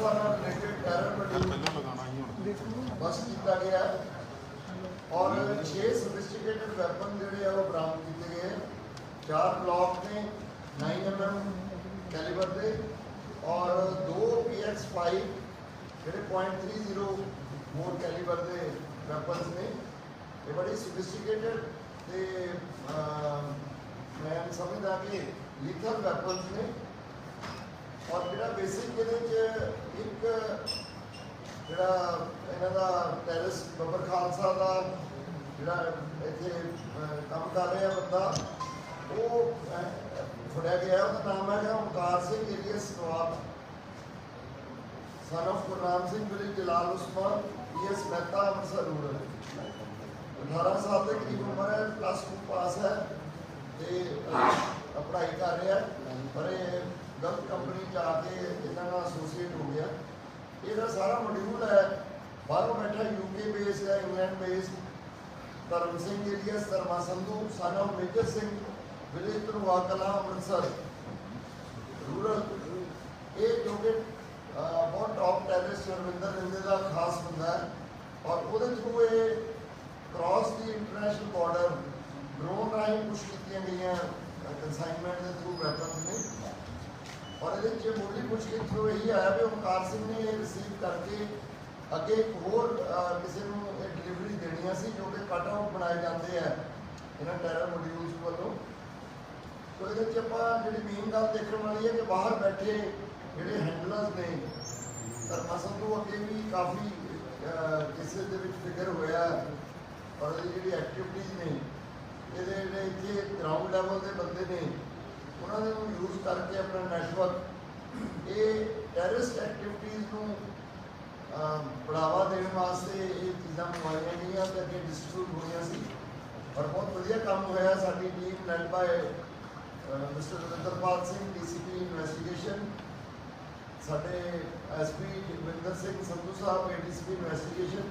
ਸੰਸਥਾ ਨਾਲ ਰਿਲੇਟਡ ਪੈਰਾਮੈਡਿਕਲ ਬਸ ਕੀਤਾ ਗਿਆ। ਔਰ 6 ਸੋਫਿਸਟੀਕੇਟਡ ਵੈਪਨ ਜਿਹੜੇ ਆ ਉਹ ਬਰਾਮਦ ਕੀਤੇ ਗਏ ਚਾਰ ਬਲੌਕ ਨੇ 9 ਐਮਐਮ ਕੈਲੀਬਰ ਦੇ। ਔਰ ਦੋ PX5 ਜਿਹੜੇ .30 ਮੋਰ ਕੈਲੀਬਰ ਦੇ ਵੈਪਨਸ ਨੇ। ਇਹ ਬੜੀ ਸੋਫਿਸਟੀਕੇਟਡ ਤੇ ਮੈਂ ਸਮਝਦਾ ਕਿ ਲੀਥਲ ਵੈਪਨਸ ਨੇ। ਔਰ ਜਿਹੜਾ ਬੇਸਿਕ ਇਹਦੇ ਚ ਇੱਕ, ਜਿਹੜਾ ਇਹਨਾਂ ਦਾ ਟੈਰਰਿਸ ਬੱਬਰ ਖਾਲਸਾ ਦਾ ਜਿਹੜਾ ਇੱਥੇ ਕੰਮ ਕਰ ਰਿਹਾ ਬੰਦਾ, ਉਹ ਫੜਿਆ ਗਿਆ। ਉਹਦਾ ਨਾਮ ਹੈਗਾ Omkar Singh alias Nawab son of Gurnam Singh village Jalal Usman PS Mehta, Amritsar rural 18 ਸਾਲ ਦੇ ਕਰੀਬ ਉਮਰ ਹੈ ਪਲੱਸ 2 ਪਾਸ ਹੈ, ਤੇ ਪੜ੍ਹਾਈ ਕਰ ਰਿਹਾ ਪਰ ਇਹ ਗਲਤ ਕੰਪਨੀ ਚ ਆ ਕੇ ਇਹਨਾਂ ਨਾਲ ਐਸੋਸੀਏਟ ਹੋ ਗਿਆ ਇਹਦਾ ਸਾਰਾ ਮੋਡਿਊਲ ਹੈ ਬਾਹਰੋਂ ਬੈਠਾ ਯੂਕੇ ਬੇਸ ਹੈ England base Dharam Singh alias Dharma Sandhu son of major Singh village Dharwa Kala Amritsar rural ਇਹ ਜੋ ਕਿ ਅਹ, ਬਹੁਤ ਟੌਪ ਟੈਰਰਿਸਟ ਰਵਿੰਦਰ ਰਿੰਦੇ ਦਾ ਖਾਸ ਬੰਦਾ ਹੈ ਔਰ ਉਹਦੇ ਥਰੂ ਇਹ ਕ੍ਰਾਸ ਦੀ ਇੰਟਰਨੈਸ਼ਨਲ ਬਾਰਡਰ ਡਰੋਨ ਰਾਹੀਂ ਪੁਸ਼ ਕੀਤੀਆਂ ਗਈਆਂ ਕਨਸਾਈਨਮੈਂਟ ਦੇ ਥਰੂ ਵੈਪਨਸ ਨੇ ਔਰ ਇਹਦੇ ਵਿੱਚ ਮੁੱਢਲੀ ਪੁੱਛਗਿੱਛ ਤੋਂ ਇਹੀ ਆਇਆ ਵੀ ਓਮਕਾਰ ਸਿੰਘ ਨੇ ਇਹ ਰਿਸੀਵ ਕਰਕੇ ਅੱਗੇ ਇੱਕ ਹੋਰ ਕਿਸੇ ਨੂੰ ਇਹ ਡਿਲੀਵਰੀ ਦੇਣੀਆਂ ਸੀ ਜੋ ਕਿ ਕਟ ਆਊਟ ਬਣਾਏ ਜਾਂਦੇ ਆ ਇਹਨਾਂ ਟੈਰਰ ਮੋਡਿਊਲਸ ਵੱਲੋਂ। ਸੋ ਇਹਦੇ ਵਿੱਚ ਆਪਾਂ ਜਿਹੜੀ ਮੇਨ ਗੱਲ ਦੇਖਣ ਵਾਲੀ ਹੈ ਕਿ ਬਾਹਰ ਬੈਠੇ ਜਿਹੜੇ ਹੈਂਡਲਰਸ ਨੇ ਧਰਮਾ ਸੰਧੂ ਅੱਗੇ ਵੀ ਕਾਫੀ ਕਿਸੇ ਦੇ ਵਿੱਚ ਫਿਕਰ ਹੋਇਆ ਔਰ ਇਹਦੀ ਜਿਹੜੀ ਐਕਟੀਵਿਟੀਜ਼ ਨੇ, ਇਹਦੇ ਜਿਹੜੇ ਇੱਥੇ ਗਰਾਊਂਡ ਲੈਵਲ ਦੇ ਬੰਦੇ ਨੇ ਕਰਕੇ ਆਪਣਾ ਨੈਟਵਰਕ ਇਹ ਟੈਰਰਿਸਟ ਐਕਟੀਵਿਟੀਜ਼ ਨੂੰ ਬੜਾਵਾ ਦੇਣ ਵਾਸਤੇ ਇਹ ਚੀਜ਼ਾਂ ਮੰਗਵਾਈਆਂ ਗਈਆਂ ਤੇ ਅੱਗੇ ਡਿਸਟ੍ਰੀਬਿਊਟ ਹੋਈਆਂ ਸੀ। ਔਰ ਬਹੁਤ ਵਧੀਆ ਕੰਮ ਹੋਇਆ ਸਾਡੀ team led by mister Ravinderpal Singh DCP investigation ਸਾਡੇ SP Jagwinder Singh Sandhu Sahib ADCP investigation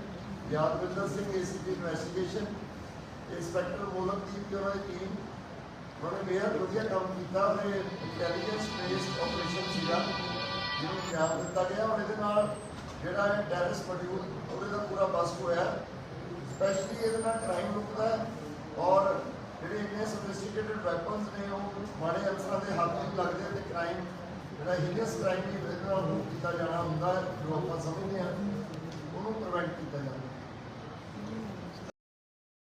Yadwinder Singh ACP investigation inspector Molakdeep ਤੇ ਉਹਨਾਂ ਦੀ ਟੀਮ ਉਹਨਾਂ ਨੇ ਬੇहद ਵਧੀਆ ਕੰਮ ਕੀਤਾ ਤੇ ਇੰਟੈਲੀਜੈਂਸ ਬੇਸਡ ਆਪਰੇਸ਼ਨ ਸੀਗਾ, ਜਿਹਨੂੰ ਅੰਜਾਮ ਦਿੱਤਾ ਗਿਆ। ਔਰ ਇਹਦੇ ਨਾਲ ਜਿਹੜਾ ਇਹ ਟੈਰਰਿਸਟ ਮੋਡਿਊਲ ਉਹਦੇ ਦਾ ਪੂਰਾ ਬਸ ਹੋਇਆ। ਸਪੈਸ਼ਲੀ ਇਹਦੇ ਨਾਲ ਕ੍ਰਾਈਮ ਰੁਕਦਾ ਔਰ ਜਿਹੜੇ ਇੰਨੇ ਸੋਫਿਸਟੀਕੇਟਡ ਵੈਪਨਸ ਨੇ, ਉਹ ਮਾੜੇ ਅਨਸਰਾਂ ਦੇ ਹੱਥ ਨਹੀਂ ਲੱਗਦੇ ਤੇ ਕ੍ਰਾਈਮ ਜਿਹੜਾ ਹੀਨੀਅਸ ਕ੍ਰਾਈਮ ਦੀ ਇਹਦੇ ਨਾਲ ਕੀਤਾ ਜਾਣਾ ਹੁੰਦਾ ਜੋ ਆਪਾਂ ਸਮਝਦੇ ਹਾਂ, ਉਹਨੂੰ ਪ੍ਰੀਵੈਂਟ ਕੀਤਾ ਜਾਂਦਾ